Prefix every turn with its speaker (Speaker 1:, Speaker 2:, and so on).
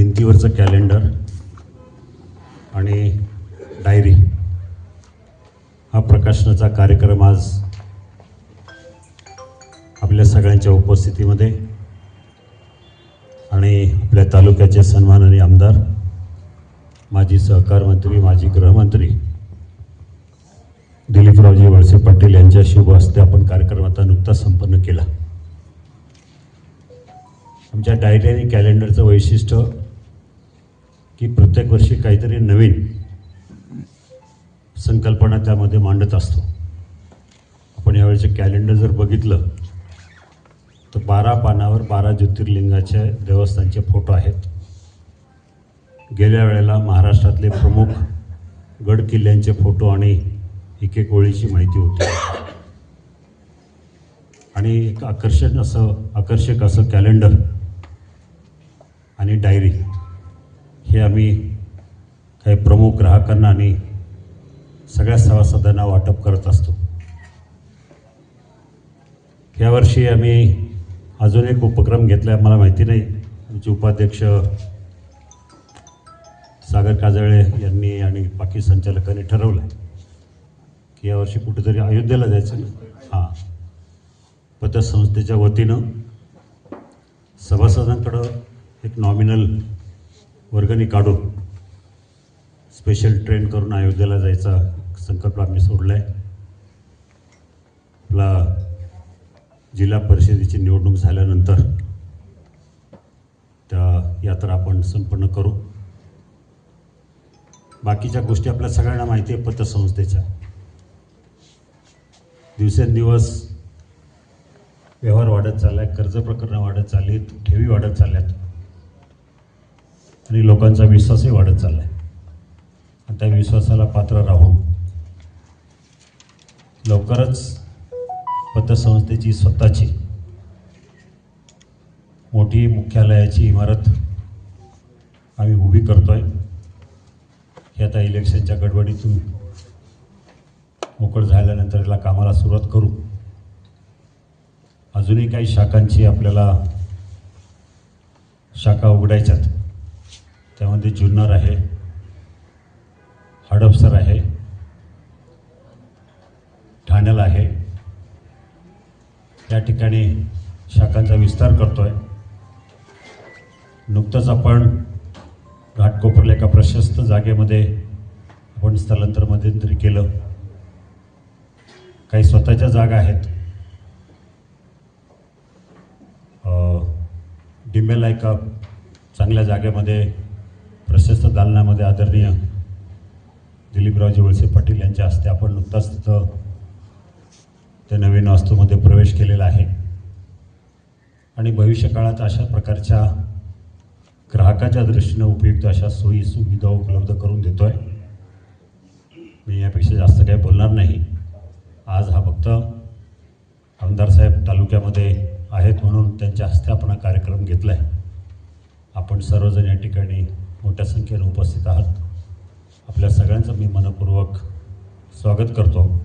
Speaker 1: भिंतीवरचं calendar आणि diary हा प्रकाशनाचा कार्यक्रम आज आपल्या सगळ्यांच्या उपस्थितीमध्ये आणि आपल्या तालुक्याचे सन्माननीय आमदार माजी सहकार मंत्री माजी गृहमंत्री दिलीपरावजी वळसे पाटील यांच्या शुभ हस्ते आपण कार्यक्रम आता नुकताच संपन्न केला. आमच्या डायरी आणि कॅलेंडरचं वैशिष्ट्य की प्रत्येक वर्षी काहीतरी नवीन संकल्पना त्यामध्ये मांडत असतो. आपण यावेळेचे कॅलेंडर जर बघितलं तर बारा पानावर बारा ज्योतिर्लिंगाचे देवस्थानचे फोटो आहेत. गेल्या वेळेला महाराष्ट्रातले प्रमुख गड किल्ल्यांचे फोटो आणि एक एक ओळीची माहिती होती. आणि एक आकर्षण असं आकर्षक असं कॅलेंडर आणि डायरी हे आम्ही काही प्रमुख ग्राहकांना आणि सगळ्या सभासदांना वाटप करत असतो. यावर्षी आम्ही अजून एक उपक्रम घेतला आहे मला माहिती नाही. आमचे उपाध्यक्ष सागर काजळे यांनी आणि बाकी संचालकांनी ठरवलं आहे की यावर्षी कुठेतरी अयोध्येला जायचं ना हां. पतसंस्थेच्या वतीनं सभासदांकडं एक नॉमिनल वर्गणी काढून स्पेशल ट्रेन करून अयोध्येला जायचा संकल्प आम्ही सोडला आहे आपला जिल्हा परिषदेची निवडणूक झाल्यानंतर त्या यात्रा आपण संपन्न करू. बाकीच्या गोष्टी आपल्या सगळ्यांना माहिती आहे पतसंस्थेच्या. दिवसेंदिवस व्यवहार वाढत चालला आहे कर्ज प्रकरणं वाढत चालली आहेत ठेवी वाढत चालल्यात. आणि लोकांचा विश्वासही वाढत चालला आहे आणि त्या विश्वासाला पात्र राहून लवकरच पतसंस्थेची स्वतःची मोठी मुख्यालयाची इमारत आम्ही उभी करतोय. हे आता इलेक्शनच्या गडबडीतून मोकळ झाल्यानंतर याला कामाला सुरुवात करू. अजूनही काही शाखांची आपल्याला शाखा उघडायच्यात. त्यामध्ये जुन्नर आहे हडपसर आहे ठाण्याला आहे. त्या ठिकाणी शाखांचा विस्तार करतो आहे नुकतंच आपण घाटकोपरला एका प्रशस्त जागेमध्ये आपण स्थलांतर मध्यंतरी केलं. काही स्वतःच्या जागा आहेत. डिमेला एका चांगल्या जागेमध्ये प्रशस्त दालनामध्ये आदरणीय दिलीपरावजी वळसे पाटील यांच्या हस्ते आपण नुकताच तिथं त्या नवीन वास्तूमध्ये प्रवेश केलेला आहे. आणि भविष्यकाळात अशा प्रकारच्या ग्राहकाच्या दृष्टीनं उपयुक्त अशा सोयी सुविधा उपलब्ध करून देतो आहे मी यापेक्षा जास्त काही बोलणार नाही. आज हा फक्त आमदार साहेब तालुक्यामध्ये आहेत म्हणून त्यांच्या हस्ते आपण हा कार्यक्रम घेतला आहे आपण सर्वजण या ठिकाणी मोठ्या संख्येने उपस्थित आहात. आपल्या सगळ्यांचं मी मनपूर्वक स्वागत करतो.